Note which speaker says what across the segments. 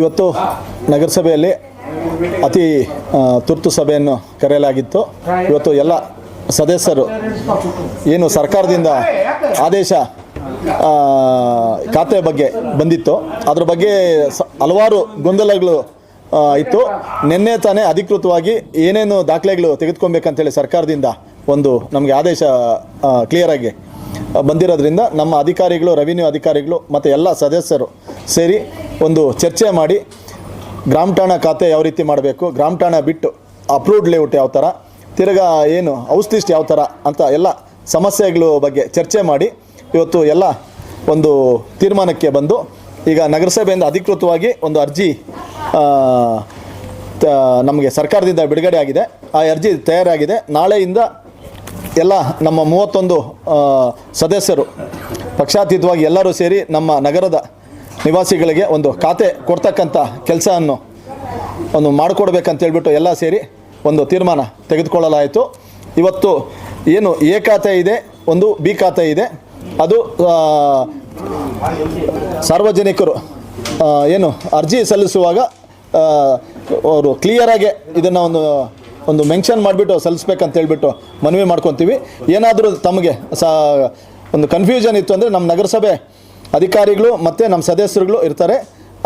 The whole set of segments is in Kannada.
Speaker 1: ಇವತ್ತು ನಗರಸಭೆಯಲ್ಲಿ ಅತಿ ತುರ್ತು ಸಭೆಯನ್ನು ಕರೆಯಲಾಗಿತ್ತು. ಇವತ್ತು ಎಲ್ಲ ಸದಸ್ಯರು ಏನು ಸರ್ಕಾರದಿಂದ ಆದೇಶ ಖಾತೆ ಬಗ್ಗೆ ಬಂದಿತ್ತು. ಅದ್ರ ಬಗ್ಗೆ ಹಲವಾರು ಗೊಂದಲಗಳು ಇತ್ತು. ನಿನ್ನೆ ತಾನೇ ಅಧಿಕೃತವಾಗಿ ಏನೇನು ದಾಖಲೆಗಳು ತೆಗೆದುಕೊಬೇಕಂತೇಳಿ ಸರ್ಕಾರದಿಂದ ಒಂದು ನಮಗೆ ಆದೇಶ ಕ್ಲಿಯರಾಗಿ ಬಂದಿರೋದ್ರಿಂದ ನಮ್ಮ ಅಧಿಕಾರಿಗಳು ರೆವಿನ್ಯೂ ಅಧಿಕಾರಿಗಳು ಮತ್ತು ಎಲ್ಲ ಸದಸ್ಯರು ಸೇರಿ ಒಂದು ಚರ್ಚೆ ಮಾಡಿ ಗ್ರಾಮ ಠಾಣಾ ಖಾತೆ ಯಾವ ರೀತಿ ಮಾಡಬೇಕು, ಗ್ರಾಮ ಠಾಣಾ ಬಿಟ್ಟು ಅಪ್ರೂವ್ಡ್ ಲೇಔಟ್ ಯಾವ ಥರ ತಿರ್ಗಾ ಏನು ಹೌಸ್ ಲಿಸ್ಟ್ ಯಾವ ಥರ ಅಂತ ಎಲ್ಲ ಸಮಸ್ಯೆಗಳು ಬಗ್ಗೆ ಚರ್ಚೆ ಮಾಡಿ ಇವತ್ತು ಎಲ್ಲ ಒಂದು ತೀರ್ಮಾನಕ್ಕೆ ಬಂದು ಈಗ ನಗರಸಭೆಯಿಂದ ಅಧಿಕೃತವಾಗಿ ಒಂದು ಅರ್ಜಿ ನಮಗೆ ಸರ್ಕಾರದಿಂದ ಬಿಡುಗಡೆ ಆಗಿದೆ. ಆ ಅರ್ಜಿ ತಯಾರಾಗಿದೆ. ನಾಳೆಯಿಂದ ಎಲ್ಲ ನಮ್ಮ ಮೂವತ್ತೊಂದು ಸದಸ್ಯರು ಪಕ್ಷಾತೀತವಾಗಿ ಎಲ್ಲರೂ ಸೇರಿ ನಮ್ಮ ನಗರದ ನಿವಾಸಿಗಳಿಗೆ ಒಂದು ಖಾತೆ ಕೊಡ್ತಕ್ಕಂಥ ಕೆಲಸವನ್ನು ಒಂದು ಮಾಡಿಕೊಡ್ಬೇಕಂತ ಹೇಳ್ಬಿಟ್ಟು ಎಲ್ಲ ಸೇರಿ ಒಂದು ತೀರ್ಮಾನ ತೆಗೆದುಕೊಳ್ಳಲಾಯಿತು. ಇವತ್ತು ಏನು ಎ ಖಾತೆ ಇದೆ, ಒಂದು ಬಿ ಖಾತೆ ಇದೆ. ಅದು ಸಾರ್ವಜನಿಕರು ಏನು ಅರ್ಜಿ ಸಲ್ಲಿಸುವಾಗ ಅವರು ಕ್ಲಿಯರಾಗೆ ಇದನ್ನು ಒಂದು ಒಂದು ಮೆನ್ಷನ್ ಮಾಡಿಬಿಟ್ಟು ಸಲ್ಲಿಸ್ಬೇಕಂತ ಹೇಳ್ಬಿಟ್ಟು ಮನವಿ ಮಾಡ್ಕೊತೀವಿ. ಏನಾದರೂ ತಮಗೆ ಸಾ, ಒಂದು ಕನ್ಫ್ಯೂಷನ್ ಇತ್ತು ಅಂದರೆ ನಮ್ಮ ನಗರಸಭೆ ಅಧಿಕಾರಿಗಳು ಮತ್ತು ನಮ್ಮ ಸದಸ್ಯರುಗಳು ಇರ್ತಾರೆ.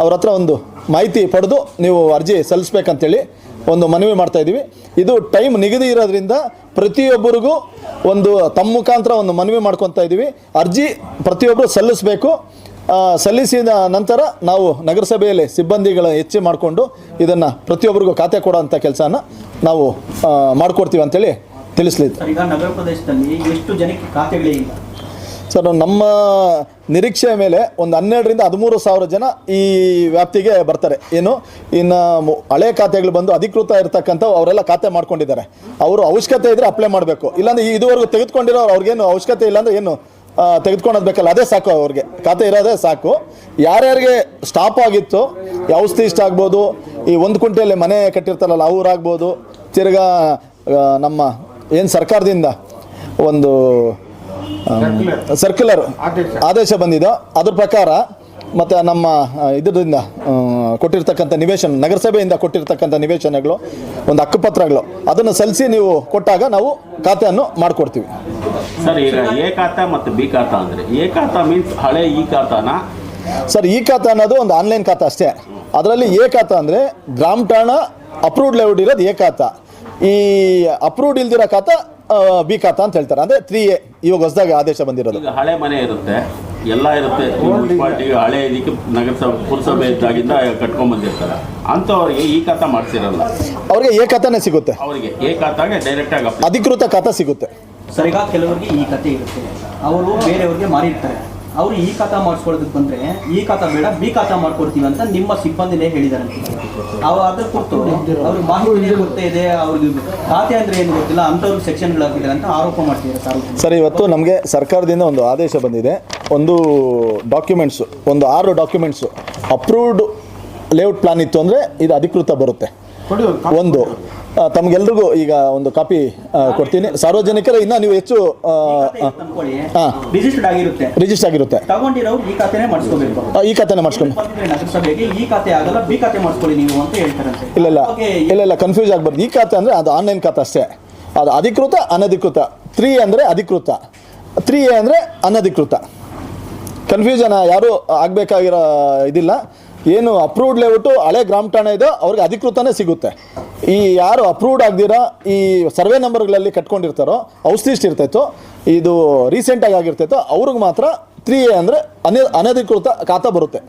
Speaker 1: ಅವ್ರ ಹತ್ರ ಒಂದು ಮಾಹಿತಿ ಪಡೆದು ನೀವು ಅರ್ಜಿ ಸಲ್ಲಿಸ್ಬೇಕಂತೇಳಿ ಒಂದು ಮನವಿ ಮಾಡ್ತಾ ಇದ್ದೀವಿ. ಇದು ಟೈಮ್ ನಿಗದಿ ಇರೋದ್ರಿಂದ ಪ್ರತಿಯೊಬ್ಬರಿಗೂ ಒಂದು ತಮ್ಮ ಮುಖಾಂತರ ಒಂದು ಮನವಿ ಮಾಡ್ಕೊತಾ ಇದ್ದೀವಿ. ಅರ್ಜಿ ಪ್ರತಿಯೊಬ್ಬರು ಸಲ್ಲಿಸಬೇಕು. ಸಲ್ಲಿಸಿದ ನಂತರ ನಾವು ನಗರಸಭೆಯಲ್ಲಿ ಸಿಬ್ಬಂದಿಗಳ ಹೆಚ್ಚು ಮಾಡಿಕೊಂಡು ಇದನ್ನು ಪ್ರತಿಯೊಬ್ಬರಿಗೂ ಖಾತೆ ಕೊಡೋಂಥ ಕೆಲಸನ ನಾವು ಮಾಡಿಕೊಡ್ತೀವಿ ಅಂತೇಳಿ ತಿಳಿಸ್ಲಿದ್ದು
Speaker 2: ಈಗ ನಗರ ಪ್ರದೇಶದಲ್ಲಿ ಎಷ್ಟು ಜನಕ್ಕೆ ಖಾತೆಗಳಿಲ್ಲ
Speaker 1: ಸರ್ ನಮ್ಮ ನಿರೀಕ್ಷೆಯ ಮೇಲೆ ಒಂದು ಹನ್ನೆರಡರಿಂದ ಹದಿಮೂರು ಸಾವಿರ ಜನ ಈ ವ್ಯಾಪ್ತಿಗೆ ಬರ್ತಾರೆ. ಏನು? ಇನ್ನು ಹಳೆ ಖಾತೆಗಳು ಬಂದು ಅಧಿಕೃತ ಇರ್ತಕ್ಕಂಥ ಅವರೆಲ್ಲ ಖಾತೆ ಮಾಡ್ಕೊಂಡಿದ್ದಾರೆ. ಅವರು ಅವಶ್ಯಕತೆ ಇದ್ದರೆ ಅಪ್ಲೈ ಮಾಡಬೇಕು. ಇಲ್ಲಾಂದ್ರೆ ಈ ಇದುವರೆಗೂ ತೆಗೆದುಕೊಂಡಿರೋ ಅವ್ರಿಗೇನು ಅವಶ್ಯಕತೆ ಇಲ್ಲಾಂದ್ರೆ ಏನು ತೆಗೆದುಕೊಳ್ಳೋದು ಬೇಕಲ್ಲ. ಅದೇ ಸಾಕು ಅವ್ರಿಗೆ. ಖಾತೆ ಇರೋದೇ ಸಾಕು. ಯಾರ್ಯಾರಿಗೆ ಸ್ಟಾಪ್ ಆಗಿತ್ತು ಔಷಧಿ ಇಷ್ಟ ಆಗ್ಬೋದು, ಈ ಒಂದು ಕುಂಟೆಯಲ್ಲಿ ಮನೆ ಕಟ್ಟಿರ್ತಾರಲ್ಲ ಅವರಾಗ್ಬೋದು ತಿರ್ಗಾ ನಮ್ಮ ಏನು ಸರ್ಕಾರದಿಂದ ಒಂದು ಸರ್ಕ್ಯುಲರ್ ಆದೇಶ. ಬಂದಿದೆ. ಅದ್ರ ಪ್ರಕಾರ ಮತ್ತು ನಮ್ಮ ಇದರಿಂದ ಕೊಟ್ಟಿರ್ತಕ್ಕಂಥ ನಿವೇಶನ ನಗರಸಭೆಯಿಂದ ಕೊಟ್ಟಿರ್ತಕ್ಕಂಥ ನಿವೇಶನಗಳು ಒಂದು ಹಕ್ಕುಪತ್ರಗಳು ಅದನ್ನು ಸಲ್ಲಿಸಿ ನೀವು ಕೊಟ್ಟಾಗ ನಾವು ಖಾತೆಯನ್ನು ಮಾಡಿಕೊಡ್ತೀವಿ.
Speaker 3: ಸರ್ ಈಗ ಎ ಖಾತಾ ಮತ್ತು ಬಿ ಖಾತಾ ಅಂದರೆ ಎ ಖಾತಾ ಮೀನ್ಸ್ ಹಳೆ ಈ ಖಾತಾನ?
Speaker 1: ಸರ್ ಈ ಖಾತಾ ಅನ್ನೋದು ಒಂದು ಆನ್ಲೈನ್ ಖಾತೆ ಅಷ್ಟೇ. ಅದರಲ್ಲಿ ಏಕಾತ ಖಾತಾ ಅಂದರೆ ಗ್ರಾಮ ಠಾಣ ಅಪ್ರೂವ್ಡ್ ಲೇಔಟ್ ಇರೋದು ಏಕಾತ ಖಾತಾ. ಈ ಅಪ್ರೂವ್ಡ್ ಇಲ್ದಿರೋ ಖಾತಾ ಬಿ ಖಾತಾ ಅಂತ ಹೇಳ್ತಾರೆ. ಅಂದ್ರೆ ತ್ರೀ ಎ ಇವಾಗ ಹೊಸದಾಗಿ ಆದೇಶ ಬಂದಿರೋದು.
Speaker 3: ಈಗ ಹಳೆ ಮನೆ ಇರುತ್ತೆ. ಎಲ್ಲ ಇರುತ್ತೆ. ಮುನ್ಸಿಪಾಲ್ಟಿ ಹಳೆ ಇದಕ್ಕೆ ನಗರಸಭೆ ಪುರಸಭೆ ಇದ್ದಾಗಿಂದ ಕಟ್ಕೊಂಡ್ ಬಂದಿರ್ತಾರೆ. ಅವ್ರಿಗೆ ಈ ಖಾತಾ ಮಾಡಿಸಿರಲ್ಲ.
Speaker 1: ಅವ್ರಿಗೆ ಏ ಖಾತಾನೇ ಸಿಗುತ್ತೆ.
Speaker 3: ಅವರಿಗೆ ಏ ಖಾತಾಗೆ ಡೈರೆಕ್ಟ್ ಆಗಿ
Speaker 1: ಅಧಿಕೃತ ಖಾತಾ ಸಿಗುತ್ತೆ.
Speaker 2: ಸರ್ ಈಗ ಕೆಲವರಿಗೆ ಈ ಕತೆ ಇರುತ್ತೆ. ಅವರು ಬೇರೆಯವ್ರಿಗೆ ಮಾರಿರ್ತಾರೆ. ಅವರು ಈ ಖಾತಾ ಮಾಡಿಸ್ಕೊಳ್ಳೋದಕ್ಕೆ ಬಂದ್ರೆ ಈ ಖಾತಾ ಬೇಡ ಬಿ ಖಾತಾ ಮಾಡ್ಕೊಡ್ತೀವಿ ಅಂತ ನಿಮ್ಮ ಸಿಬ್ಬಂದಿನೇ ಹೇಳಿದಾರೆ ಅವ್ರು ಅದ್ರ ಕುರಿತು ಅವ್ರಿಗೆ ಮಾಹಿತಿ ಗೊತ್ತೇ ಇದೆ ಅವ್ರಿಗೆ ಖಾತೆ ಅಂದ್ರೆ ಏನು ಗೊತ್ತಿಲ್ಲ ಅಂಥವ್ರಿಗೆ ಸೆಕ್ಷನ್ಗಳಾಗಿದೆ ಅಂತ ಆರೋಪ ಮಾಡ್ತಿದ್ದಾರೆ
Speaker 1: ಸರ್ ಇವತ್ತು ನಮಗೆ ಸರ್ಕಾರದಿಂದ ಒಂದು ಆದೇಶ ಬಂದಿದೆ. ಒಂದು ಡಾಕ್ಯುಮೆಂಟ್ಸು ಒಂದು ಆರು ಡಾಕ್ಯುಮೆಂಟ್ಸು ಅಪ್ರೂವ್ಡ್ ಲೇಔಟ್ ಪ್ಲಾನ್ ಇತ್ತು ಅಂದರೆ ಇದು ಅಧಿಕೃತ ಬರುತ್ತೆ. ಒಂದು ತಮಗೆಲ್ರಿಗೂ ಈಗ ಒಂದು ಕಾಪಿ ಕೊಡ್ತೀನಿ. ಸಾರ್ವಜನಿಕರು ಇನ್ನ ನೀವು ಹೆಚ್ಚು ರಿಜಿಸ್ಟರ್ ಆಗಿರುತ್ತೆ.
Speaker 2: ಈ ಖಾತೆನೆ
Speaker 1: ಮಾಡಿಸ್ಕೊಂಡು. ಇಲ್ಲ ಇಲ್ಲ. ಇಲ್ಲ ಕನ್ಫ್ಯೂಸ್ ಆಗ್ಬಾರ್ದು. ಈ ಖಾತೆ ಅಂದರೆ ಅದು ಆನ್ಲೈನ್ ಖಾತೆ ಅಷ್ಟೇ. ಅದು ಅಧಿಕೃತ ಅನಧಿಕೃತ. ತ್ರೀ ಅಂದರೆ ಅಧಿಕೃತ. ತ್ರೀ ಎ ಅಂದರೆ ಅನಧಿಕೃತ. ಕನ್ಫ್ಯೂಷನ್ ಯಾರು ಆಗ್ಬೇಕಾಗಿರೋ ಇದಿಲ್ಲ. ಏನು ಅಪ್ರೂವ್ಡ್ ಲೇಔಟು ಹಳೆ ಗ್ರಾಮ ಠಾಣೆ ಇದೆ, ಅವ್ರಿಗೆ ಅಧಿಕೃತನೇ ಸಿಗುತ್ತೆ. ಈ ಯಾರು ಅಪ್ರೂವ್ಡ್ ಆಗದಿರೋ, ಈ ಸರ್ವೆ ನಂಬರ್ಗಳಲ್ಲಿ ಕಟ್ಕೊಂಡಿರ್ತಾರೋ ಔಷಧಿ ಇರ್ತೈತೋ ಇದು ರೀಸೆಂಟಾಗಿ ಆಗಿರ್ತೈತೋ, ಅವ್ರಿಗೆ ಮಾತ್ರ ತ್ರೀ ಎ ಅಂದರೆ ಅನ, ಅನಧಿಕೃತ ಖಾತಾ ಬರುತ್ತೆ.